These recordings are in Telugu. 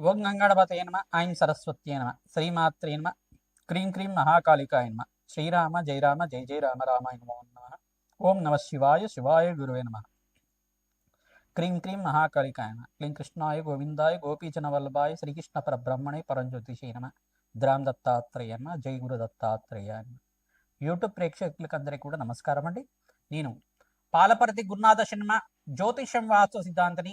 ఓం గంగాడపతయ నమ ఐం సరస్వత్యే నమ శ్రీమాత్రే నమ క్రీం క్రీం మహాకాళికాయ నమ శ్రీరామ జయ రామ జయ జయ రామ రామాయ నమో నమ. ఓం నమ శివాయ శివాయ గురువే నమ. క్రీం క్రీం మహాకాళికాయ నమ క్లీం కృష్ణాయ గోవిందాయ గోపీచన వల్లభాయ శ్రీకృష్ణ పరబ్రహ్మణే పరంజ్యోతిషే నమ ద్రామ్ దత్తాత్రేయ నమ జై గురు దత్తాత్రేయ నమ. యూట్యూబ్ ప్రేక్షకులకందరికీ కూడా నమస్కారం అండి నేను పాలపర్తి గురునాథ శర్మ జ్యోతిషం వాస్తు సిద్ధాంతని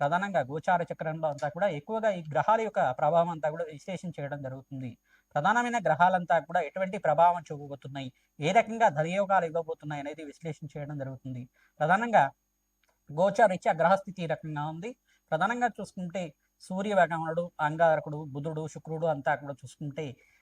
ప్రధానంగా గోచార చక్రంలో అంతా కూడా ఎక్కువగా ఈ గ్రహాల యొక్క ప్రభావం అంతా కూడా విశ్లేషణ చేయడం జరుగుతుంది. ప్రధానమైన గ్రహాలంతా కూడా ఎటువంటి ప్రభావం చూపబోతున్నాయి? ఏ రకంగా ధనయోగాలు ఇవ్వబోతున్నాయి అనేది విశ్లేషణ చేయడం జరుగుతుంది. ప్రధానంగా గోచారీత్యా గ్రహస్థితి రకంగా ఉంది. ప్రధానంగా చూసుకుంటే సూర్య అంగారకుడు బుధుడు శుక్రుడు అంతా కూడా చూసుకుంటే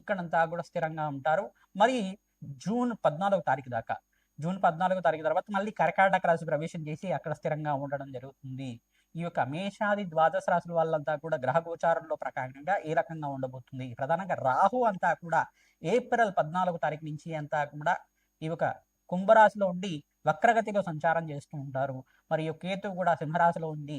ఇక్కడంతా కూడా స్థిరంగా ఉంటారు. మరి జూన్ పద్నాలుగో తారీఖు దాకా జూన్ పద్నాలుగో తారీఖు తర్వాత మళ్ళీ కర్కాటక రాశి ప్రవేశం చేసి అక్కడ స్థిరంగా ఉండడం జరుగుతుంది. ఈ యొక్క మేషాది ద్వాదశ రాశుల వాళ్ళంతా కూడా గ్రహ గోచారంలో ప్రకారంగా ఏ రకంగా ఉండబోతుంది? ప్రధానంగా రాహు అంతా కూడా ఏప్రిల్ పద్నాలుగో తారీఖు నుంచి అంతా కూడా ఈ యొక్క కుంభరాశిలో ఉండి వక్రగతిలో సంచారం చేస్తూ ఉంటారు. మరియు కేతు కూడా సింహరాశిలో ఉండి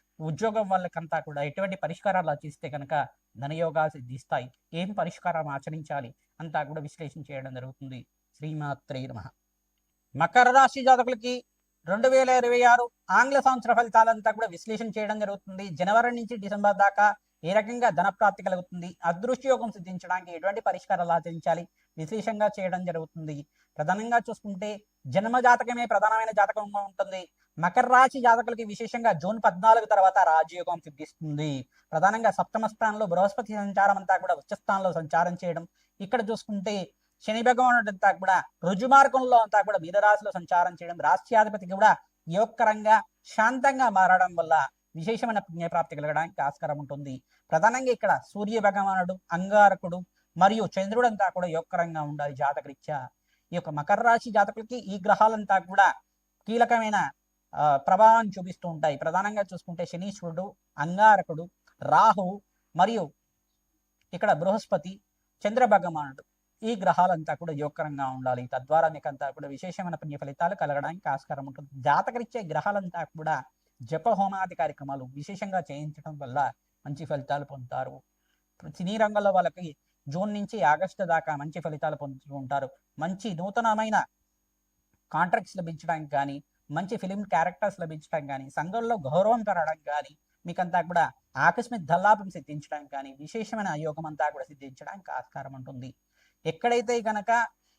ఉద్యోగం వాళ్ళకంతా కూడా ఎటువంటి పరిష్కారాలు ఆచరిస్తే కనుక ధనయోగాలు సిద్ధిస్తాయి. ఏం పరిష్కారం ఆచరించాలి? అంతా కూడా విశ్లేషణ చేయడం జరుగుతుంది. శ్రీమాత్రే నమ. మకర రాశి జాతకులకి రెండు వేల ఇరవై ఆరు ఆంగ్ల సంవత్సర ఫలితాలంతా కూడా విశ్లేషణ చేయడం జరుగుతుంది. జనవరి నుంచి డిసెంబర్ దాకా ఏ రకంగా ధన ప్రాప్తి కలుగుతుంది అదృష్టయోగం సిద్ధించడానికి ఎటువంటి పరిష్కారాలు ఆచరించాలి? విశేషంగా చేయడం జరుగుతుంది. ప్రధానంగా చూసుకుంటే జన్మ జాతకమే ప్రధానమైన జాతకంగా ఉంటుంది. మకర రాశి జాతకులకి విశేషంగా జూన్ పద్నాలుగు తర్వాత రాజయోగం సిద్ధిస్తుంది. ప్రధానంగా సప్తమ స్థానంలో బృహస్పతి సంచారం అంతా కూడా ఉచ్చ స్థానంలో సంచారం చేయడం. ఇక్కడ చూసుకుంటే శని భగవానుడు అంతా కూడా రుజుమార్గంలో అంతా కూడా మీనరాశిలో సంచారం చేయడం. రాష్ట్రాధిపతి కూడా యోగకరంగా శాంతంగా మారడం వల్ల విశేషమైన పుణ్యప్రాప్తి కలగడానికి ఆస్కారం ఉంటుంది. ప్రధానంగా ఇక్కడ సూర్య భగవానుడు అంగారకుడు మరియు చంద్రుడు అంతా కూడా యోగకరంగా ఉండాలి జాతకరీత్యా. ఈ యొక్క మకర రాశి జాతకులకి ఈ గ్రహాలంతా కూడా కీలకమైన ఆ, చూపిస్తూ ఉంటాయి. ప్రధానంగా చూసుకుంటే శనీశ్వరుడు అంగారకుడు రాహు మరియు ఇక్కడ బృహస్పతి చంద్ర భగవానుడు ఈ గ్రహాలంతా కూడా యోగకరంగా ఉండాలి. తద్వారా మీకు అంతా కూడా విశేషమైన పుణ్య ఫలితాలు కలగడానికి ఆస్కారం ఉంటుంది. జాతకరిచ్చే గ్రహాలంతా కూడా జప హోమాది కార్యక్రమాలు విశేషంగా చేయించడం వల్ల మంచి ఫలితాలు పొందుతారు. సినీ రంగంలో వాళ్ళకి జూన్ నుంచి ఆగస్టు దాకా మంచి ఫలితాలు పొందుతూ ఉంటారు. మంచి నూతనమైన కాంట్రాక్ట్స్ లభించడానికి కానీ మంచి ఫిలిం క్యారెక్టర్స్ లభించడం కానీ సంఘంలో గౌరవం పెరగడం కానీ మీకంతా కూడా ఆకస్మిక దల్లాపం సిద్ధించడం కానీ విశేషమైన యోగం అంతా కూడా సిద్ధించడానికి ఆస్కారం ఉంటుంది. ఎక్కడైతే గనక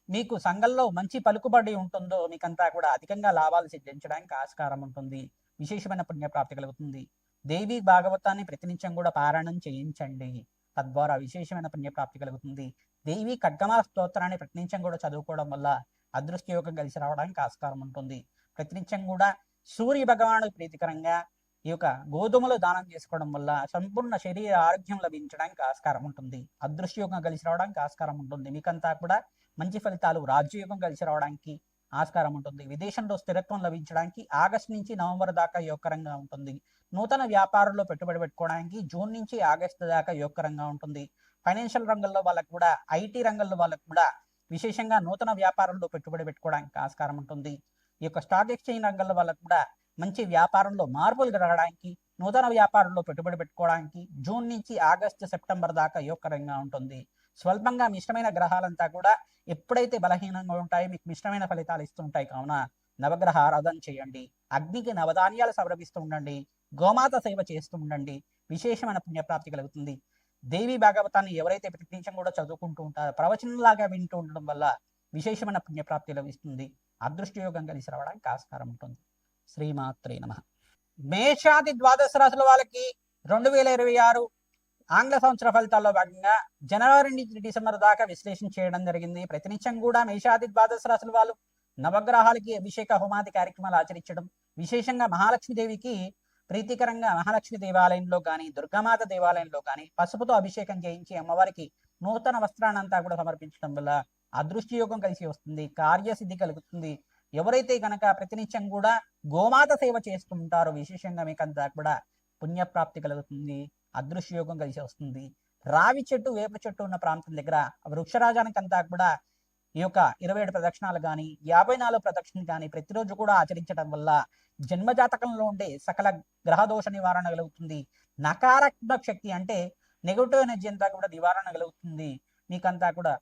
మీకు సంఘంలో మంచి పలుకుబడి ఉంటుందో మీకంతా కూడా అధికంగా లాభాలు సిద్ధించడానికి ఆస్కారం ఉంటుంది. విశేషమైన పుణ్యప్రాప్తి కలుగుతుంది. దేవి భాగవతాన్ని ప్రతినిత్యం కూడా పారాయణం చేయించండి. తద్వారా విశేషమైన పుణ్యప్రాప్తి కలుగుతుంది. దేవి ఖడ్గమాల స్తోత్రాన్ని ప్రతినిత్యం కూడా చదువుకోవడం వల్ల అదృష్ట యోగం కలిసి రావడానికి ఆస్కారం ఉంటుంది. ప్రతినిత్యం కూడా సూర్య భగవానుడు ప్రీతికరంగా ఈ యొక్క గోధుమలు దానం చేసుకోవడం వల్ల సంపూర్ణ శరీర ఆరోగ్యం లభించడానికి ఆస్కారం ఉంటుంది. అదృశ్యయోగం కలిసి రావడానికి ఆస్కారం ఉంటుంది. మీకంతా కూడా మంచి ఫలితాలు రాజ్యయోగం కలిసి రావడానికి ఆస్కారం ఉంటుంది. విదేశంలో స్థిరత్వం లభించడానికి ఆగస్ట్ నుంచి నవంబర్ దాకా యోగకరంగా ఉంటుంది. నూతన వ్యాపారంలో పెట్టుబడి పెట్టుకోవడానికి జూన్ నుంచి ఆగస్టు దాకా యోగకరంగా ఉంటుంది. ఫైనాన్షియల్ రంగంలో వాళ్ళకు కూడా ఐటీ రంగంలో వాళ్ళకు కూడా విశేషంగా నూతన వ్యాపారంలో పెట్టుబడి పెట్టుకోవడానికి ఆస్కారం ఉంటుంది. ఈ యొక్క స్టాక్ ఎక్స్చేంజ్ రంగంలో వల్ల కూడా మంచి వ్యాపారంలో మార్పులు జరగడానికి నూతన వ్యాపారంలో పెట్టుబడి పెట్టుకోవడానికి జూన్ నుంచి ఆగస్టు సెప్టెంబర్ దాకా యోగకరంగా ఉంటుంది. స్వల్పంగా మిశ్రమైన గ్రహాలంతా కూడా ఎప్పుడైతే బలహీనంగా ఉంటాయో మీకు మిశ్రమైన ఫలితాలు ఇస్తుంటాయి కావున నవగ్రహ ఆరాధన చేయండి. అగ్నికి నవధాన్యాలు సమర్పిస్తూ ఉండండి. గోమాత సేవ చేస్తూ ఉండండి. విశేషమైన పుణ్యప్రాప్తి కలుగుతుంది. దేవి భాగవతాన్ని ఎవరైతే ప్రతినిత్యం కూడా చదువుకుంటూ ఉంటారో ప్రవచనంలాగా వింటూ ఉండడం వల్ల విశేషమైన పుణ్యప్రాప్తి లభిస్తుంది. అదృష్టయోగం కలిసి రావడానికి ఆస్కారం ఉంటుంది. శ్రీమాత్రే నమ. మేషాది ద్వాదశ రాశుల వాళ్ళకి రెండు వేల ఇరవై ఆరు ఆంగ్ల సంవత్సర ఫలితాల్లో భాగంగా జనవరి నుంచి డిసెంబర్ దాకా విశ్లేషణ చేయడం జరిగింది. ప్రతినిత్యం కూడా మేషాది ద్వాదశ రాశుల వాళ్ళు నవగ్రహాలకి అభిషేక హోమాది కార్యక్రమాలు ఆచరించడం విశేషంగా మహాలక్ష్మీదేవికి ప్రీతికరంగా మహాలక్ష్మి దేవాలయంలో కానీ దుర్గామాత దేవాలయంలో కానీ పసుపుతో అభిషేకం చేయించి అమ్మవారికి నూతన వస్త్రాన్నంతా కూడా సమర్పించడం వల్ల అదృష్టి యోగం కలిసి వస్తుంది కార్యసిద్ధి కలుగుతుంది. ఎవరైతే గనక ప్రతినిత్యం కూడా గోమాత సేవ చేస్తుంటారో విశేషంగా మీకంతా కూడా పుణ్యప్రాప్తి కలుగుతుంది అదృశ్య యోగం కలిసి వస్తుంది. రావి చెట్టు వేప చెట్టు ఉన్న ప్రాంతం దగ్గర వృక్షరాజానికి అంతా కూడా ఈ యొక్క ఇరవై ఏడు ప్రదక్షిణాలు కానీ యాభై నాలుగు ప్రదక్షిణలు కానీ ప్రతిరోజు కూడా ఆచరించడం వల్ల జన్మజాతకంలో ఉండే సకల గ్రహదోష నివారణ కలుగుతుంది. నకారాత్మక శక్తి అంటే నెగటివ్ ఎనర్జీ అంతా కూడా నివారణ కలుగుతుంది. మీకంతా కూడా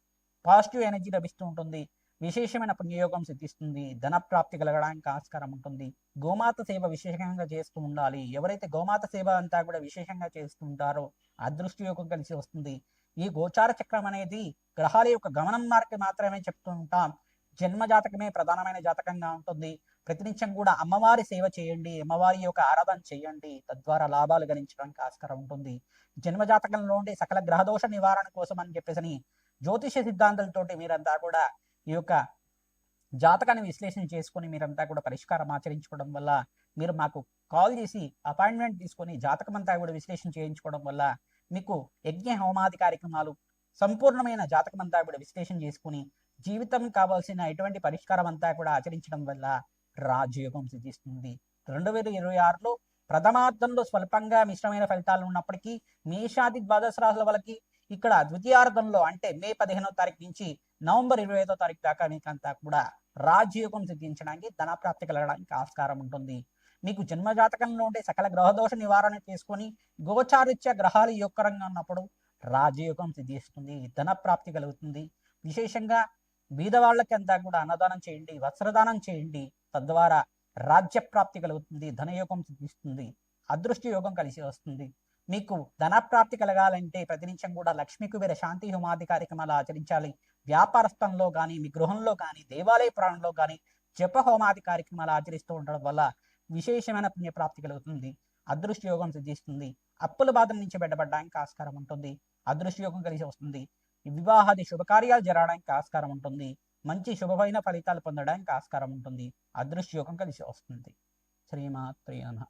పాజిటివ్ ఎనర్జీ లభిస్తూ ఉంటుంది విశేషమైన పుణ్యయోగం సిద్ధిస్తుంది. ధన ప్రాప్తి కలగడానికి ఆస్కారం ఉంటుంది. గోమాత సేవ విశేషంగా చేస్తూ ఉండాలి. ఎవరైతే గోమాత సేవ అంతా కూడా విశేషంగా చేస్తూ ఉంటారో అదృష్టి యోగం కలిసి వస్తుంది. ఈ గోచార చక్రం అనేది గ్రహాల యొక్క గమనం మార్గం మాత్రమే చెప్తూ ఉంటాం. జన్మ జాతకమే ప్రధానమైన జాతకంగా ఉంటుంది. ప్రతినిత్యం కూడా అమ్మవారి సేవ చేయండి. అమ్మవారి యొక్క ఆరాధన చేయండి. తద్వారా లాభాలు గణించడానికి ఆస్కారం ఉంటుంది. జన్మ జాతకంలో ఉండే సకల గ్రహదోష నివారణ కోసం అని చెప్పేసి జ్యోతిష సిద్ధాంతాలతోటి మీరంతా కూడా ఈ యొక్క జాతకాన్ని విశ్లేషణ చేసుకొని మీరంతా కూడా పరిష్కారం ఆచరించుకోవడం వల్ల మీరు మాకు కాల్ చేసి అపాయింట్మెంట్ తీసుకొని జాతకం అంతా కూడా విశ్లేషణ చేయించుకోవడం వల్ల మీకు యజ్ఞ హోమాది కార్యక్రమాలు సంపూర్ణమైన జాతకం అంతా కూడా విశ్లేషణ చేసుకుని జీవితం కావాల్సిన ఎటువంటి పరిష్కారం అంతా కూడా ఆచరించడం వల్ల రాజయోగం సిద్ధిస్తుంది. రెండు వేల ఇరవై ఆరులో ప్రథమార్థంలో స్వల్పంగా మిశ్రమైన ఫలితాలు ఉన్నప్పటికీ మేషాది ద్వాదశ రాశుల వాళ్ళకి ఇక్కడ ద్వితీయార్థంలో అంటే మే పదిహేనో తారీఖు నుంచి నవంబర్ ఇరవై ఐదో తారీఖు దాకా మీకంతా కూడా రాజయోగం సిద్ధించడానికి ధనప్రాప్తి కలగడానికి ఆస్కారం ఉంటుంది. మీకు జన్మజాతకంలో ఉండే సకల గ్రహదోష నివారణ చేసుకొని గోచారిత్య గ్రహాలు యొక్కరంగా ఉన్నప్పుడు రాజయోగం సిద్ధిస్తుంది ధనప్రాప్తి కలుగుతుంది. విశేషంగా బీదవాళ్ళకి అంతా కూడా అన్నదానం చేయండి వస్త్రదానం చేయండి. తద్వారా రాజ్యప్రాప్తి కలుగుతుంది ధనయోగం సిద్ధిస్తుంది అదృష్ట యోగం కలిసి వస్తుంది. మీకు ధనప్రాప్తి కలగాలంటే ప్రతినిత్యం కూడా లక్ష్మీ కుబేర శాంతి హోమాది కార్యక్రమాలు ఆచరించాలి. వ్యాపారస్థంలో కానీ మీ గృహంలో కానీ దేవాలయ ప్రాణంలో కానీ జప హోమాది కార్యక్రమాలు ఆచరిస్తూ ఉండడం వల్ల విశేషమైన పుణ్యప్రాప్తి కలుగుతుంది. అదృష్ట యోగం సిద్ధిస్తుంది. అప్పుల బాధల నుంచి బయటపడడానికి ఆస్కారం ఉంటుంది. అదృష్ట యోగం కలిసి వస్తుంది. వివాహాది శుభకార్యాలు జరగడానికి ఆస్కారం ఉంటుంది. మంచి శుభమైన ఫలితాలు పొందడానికి ఆస్కారం ఉంటుంది. అదృష్ట యోగం కలిసి వస్తుంది. శ్రీమాత్రే నమః.